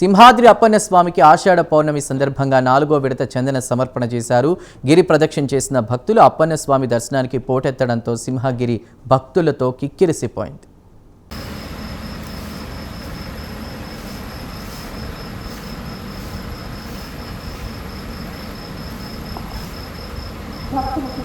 సింహాద్రి అప్పన్న స్వామికి ఆషాఢ పౌర్ణమి సందర్భంగా నాలుగో విడత చందన సమర్పణ చేశారు. గిరి ప్రదక్షిణ చేసిన భక్తులు అప్పన్న స్వామి దర్శనానికి పోటెత్తడంతో సింహగిరి భక్తులతో కిక్కిరిసిపోయింది. భక్తులకు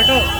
बैठो।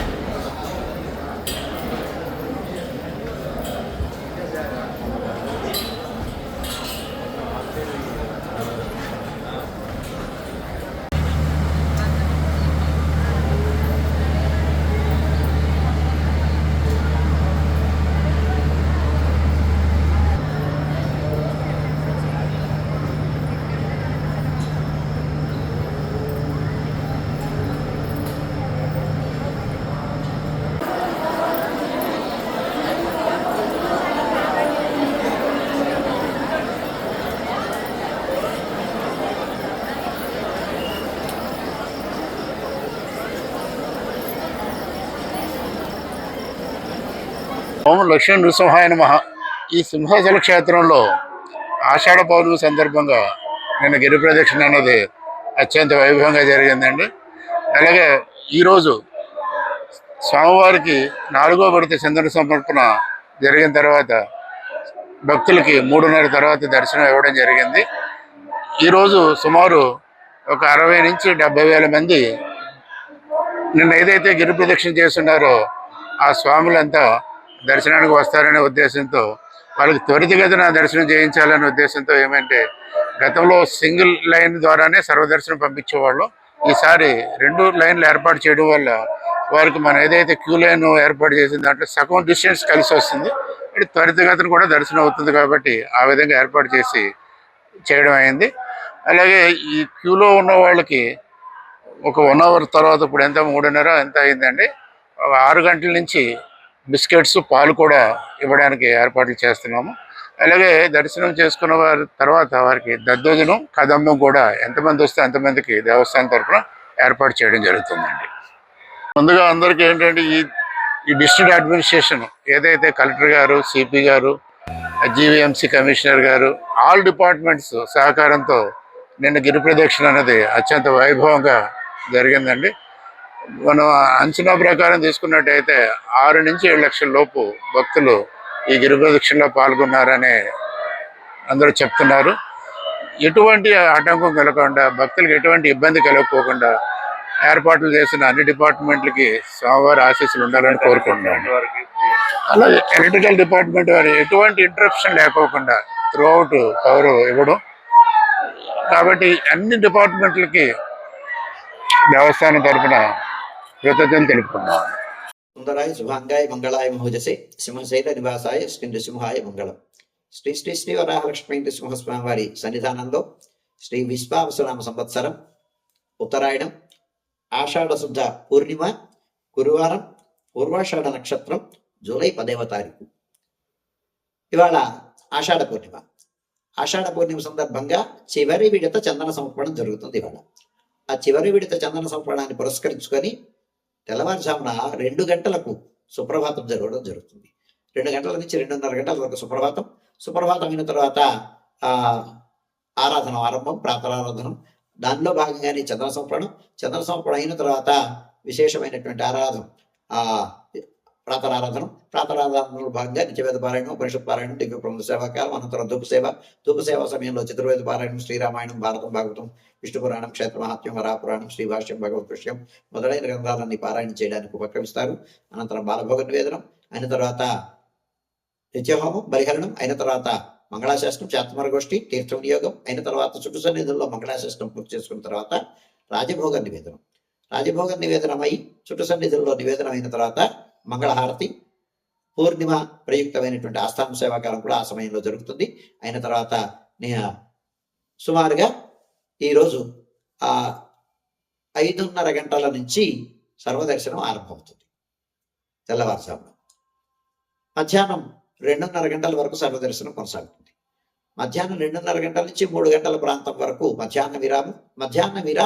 ఓం లక్ష్మీ నృసింహాయ మహా ఈ సింహాచల క్షేత్రంలో ఆషాఢ పౌర్ణమి సందర్భంగా నేను గిరి ప్రదక్షిణ అనేది అత్యంత వైభవంగా జరిగిందండి. అలాగే ఈరోజు స్వామివారికి నాలుగో విడత చంద్ర సమర్పణ జరిగిన తర్వాత భక్తులకి మూడున్నర తర్వాత దర్శనం ఇవ్వడం జరిగింది. ఈరోజు సుమారు ఒక అరవై నుంచి డెబ్బై వేల మంది నిన్న ఏదైతే గిరి ప్రదక్షిణ చేస్తున్నారో ఆ స్వాములంతా దర్శనానికి వస్తారనే ఉద్దేశంతో వాళ్ళకి త్వరితగతిన దర్శనం చేయించాలనే ఉద్దేశంతో ఏమంటే గతంలో సింగిల్ లైన్ ద్వారానే సర్వదర్శనం పంపించేవాళ్ళు. ఈసారి రెండు లైన్లు ఏర్పాటు చేయడం వల్ల వారికి మనం ఏదైతే క్యూ లైన్ ఏర్పాటు చేసింది దాంట్లో సగం డిస్టెన్స్ కలిసి వస్తుంది. ఇది త్వరితగతిన కూడా దర్శనం అవుతుంది కాబట్టి ఆ విధంగా ఏర్పాటు చేసి చేయడం అయింది. అలాగే ఈ క్యూలో ఉన్న వాళ్ళకి ఒక వన్ అవర్ తర్వాత ఇప్పుడు ఎంత? మూడున్నర? ఎంత అయిందండి? ఆరు గంటల నుంచి బిస్కెట్స్ పాలు కూడా ఇవ్వడానికి ఏర్పాట్లు చేస్తున్నాము. అలాగే దర్శనం చేసుకున్న వారి తర్వాత వారికి దద్దోజనం కదంబం కూడా ఎంతమంది వస్తే అంతమందికి దేవస్థానం తరఫున ఏర్పాటు చేయడం జరుగుతుందండి. ముందుగా అందరికీ ఏంటంటే ఈ ఈ డిస్ట్రిక్ట్ అడ్మినిస్ట్రేషన్ ఏదైతే కలెక్టర్ గారు సిపి గారు జీవీఎంసీ కమిషనర్ గారు ఆల్ డిపార్ట్మెంట్స్ సహకారంతో నిన్న గిరి ప్రదక్షిణ అనేది అత్యంత వైభవంగా జరిగిందండి. మనం అంచనా ప్రకారం తీసుకున్నట్టయితే ఆరు నుంచి ఏడు లక్షల లోపు భక్తులు ఈ గిరి ప్రదక్షిణలో పాల్గొన్నారని అందరూ చెప్తున్నారు. ఎటువంటి ఆటంకం కలగకుండా భక్తులకు ఎటువంటి ఇబ్బంది కలగకోకుండా ఏర్పాట్లు చేసిన అన్ని డిపార్ట్మెంట్లకి స్వామివారి ఆశీస్సులు ఉండాలని కోరుకుంటున్నాను. అలాగే ఎలక్ట్రికల్ డిపార్ట్మెంట్ వారు ఎటువంటి ఇంటరప్షన్ లేకోకుండా త్రూఅవుట్ పవర్ ఇవ్వడం. కాబట్టి అన్ని డిపార్ట్మెంట్లకి దేవస్థానం తరఫున కృతజ్ఞతలు తెలుపుకున్నాను సుందరాయ శుభాంగాయ మంగళాయ మహోజసే సింహశైల నివాసాయ శ్రీ నృసింహాయ మంగళం శ్రీ శ్రీ శ్రీ వరాహలక్ష్మీ నృసింహస్వామి వారి సన్నిధానంలో శ్రీ విశ్వావసనామ సంవత్సరం ఉత్తరాయణం ఆషాఢ శుద్ధ పూర్ణిమ గురువారం పూర్వాషాఢ నక్షత్రం జూలై పదవ తారీఖు ఇవాళ ఆషాఢ పూర్ణిమ ఆషాఢ పూర్ణిమ సందర్భంగా చివరి విడత చందన సమర్పణం జరుగుతుంది ఇవాళ ఆ చివరి విడత చందన సమర్పణాన్ని పురస్కరించుకొని తెల్లవారుజామున రెండు గంటలకు సుప్రభాతం జరగడం జరుగుతుంది. రెండు గంటల నుంచి రెండున్నర గంటల వరకు సుప్రభాతం. సుప్రభాతం అయిన తర్వాత ఆ ఆరాధన ఆరంభం ప్రాతరారాధనం దానిలో భాగంగానే చంద్ర సమర్పణం చంద్ర సమర్పణ అయిన తర్వాత విశేషమైనటువంటి ఆరాధన ఆ ప్రాతరారాధనం ప్రాతరారాధనలో భాగంగా నిత్యవేద పారాయణం ఉపనిషత్ పారాయణం దివ్య ప్రముఖ సేవాకాలం అనంతరం ధూప సేవ ధూప సేవ సమయంలో చతుర్వేద పారాయణం శ్రీరామాయణం భారతం భాగవతం విష్ణు పురాణం క్షేత్ర మహాత్మ్యం వరాపురాణం శ్రీభాష్యం భగవత్ విషయం మొదలైన గ్రంథాలన్నీ పారాయణ చేయడానికి ఉపక్రమిస్తారు. అనంతరం బాలభోగ నివేదనం అయిన తర్వాత నిత్యహోమం బలిహరణం అయిన తర్వాత మంగళాశాస్త్రం చేతమరగోష్ఠి తీర్థ వినియోగం అయిన తర్వాత చుట్టు సన్నిధుల్లో మంగళాశాస్త్రం పూర్తి చేసుకున్న తర్వాత రాజభోగ నివేదనం. రాజభోగ నివేదనమై చుట్టు సన్నిధుల్లో నివేదనం అయిన తర్వాత మంగళహారతి పూర్ణిమ ప్రయుక్తమైనటువంటి ఆస్థాన సేవాకాలం కూడా ఆ సమయంలో జరుగుతుంది. అయిన తర్వాత నే- సుమారుగా ఈరోజు ఆ ఐదున్నర గంటల నుంచి సర్వదర్శనం ఆరంభమవుతుంది. తెల్లవారుజామున. మధ్యాహ్నం రెండున్నర గంటల వరకు సర్వదర్శనం కొనసాగుతుంది. మధ్యాహ్నం రెండున్నర గంటల నుంచి మూడు గంటల ప్రాంతం వరకు మధ్యాహ్న విరామం మధ్యాహ్న విరామం